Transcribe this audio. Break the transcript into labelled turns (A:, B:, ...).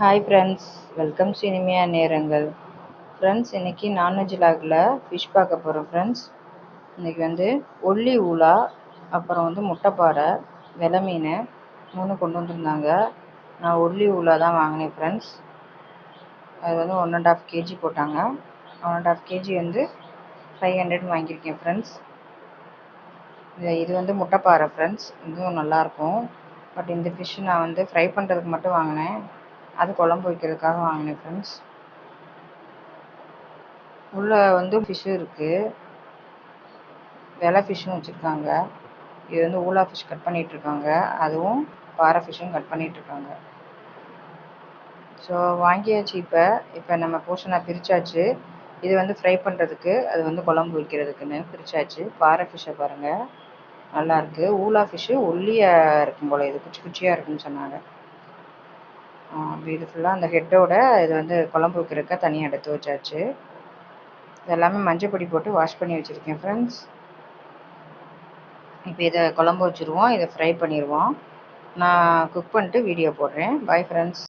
A: Hi friends welcome சினிமியா நேரங்கள் friends இன்றைக்கி non veg லாகில் fish பார்க்க போகிறோம் ஃப்ரெண்ட்ஸ் இன்றைக்கி வந்து ஒல்லி ஊலா அப்புறம் வந்து முட்டைப்பாறை வெலை மீன் மூணு கொண்டு வந்திருந்தாங்க. நான் ஒல்லி ஊலா தான் வாங்கினேன் ஃப்ரெண்ட்ஸ் அது வந்து ஒன் அண்ட் ஆஃப் கேஜி போட்டாங்க. ஒன் அண்ட் ஆஃப் கேஜி வந்து ஃபைவ் ஹண்ட்ரட் வாங்கியிருக்கேன் ஃப்ரெண்ட்ஸ் இது வந்து முட்டைப்பாறை ஃப்ரெண்ட்ஸ் இதுவும் நல்லாயிருக்கும் பட் இந்த ஃபிஷ் நான் வந்து ஃப்ரை பண்ணுறதுக்கு மட்டும் வாங்கினேன். அது குழம்பு வைக்கிறதுக்காக வாங்கினேன் ஃப்ரெண்ட்ஸ் உள்ளே வந்து ஃபிஷ்ஷும் இருக்குது வெலை ஃபிஷ்ஷும் வச்சுருக்காங்க. இது வந்து ஊலா ஃபிஷ் கட் பண்ணிகிட்ருக்காங்க அதுவும் பாறை ஃபிஷ்ஷும் கட் பண்ணிகிட்ருக்காங்க ஸோ வாங்கியாச்சு இப்போ. இப்போ நம்ம போர்ஷனை பிரித்தாச்சு இது வந்து ஃப்ரை பண்ணுறதுக்கு அது வந்து குழம்பு வைக்கிறதுக்குன்னு பிரித்தாச்சு பாறை ஃபிஷ்ஷை பாருங்கள் நல்லாயிருக்கு ஊலா ஃபிஷ்ஷு ஒல்லியாக இருக்கும் போல் இது. குச்சி குச்சியாக இருக்குன்னு சொன்னாங்க. பியூட்டிஃபுல்லாக அந்த ஹெட்டோட இது வந்து குழம்பு வைக்கிறக்க தனியாக எடுத்து வச்சாச்சு. இதெல்லாமே மஞ்சள் பொடி போட்டு வாஷ் பண்ணி வச்சுருக்கேன் ஃப்ரெண்ட்ஸ் இப்போ இதை குழம்பு வச்சுருவோம் இதை ஃப்ரை பண்ணிடுவோம் நான் குக் பண்ணிட்டு வீடியோ போடுறேன். Bye friends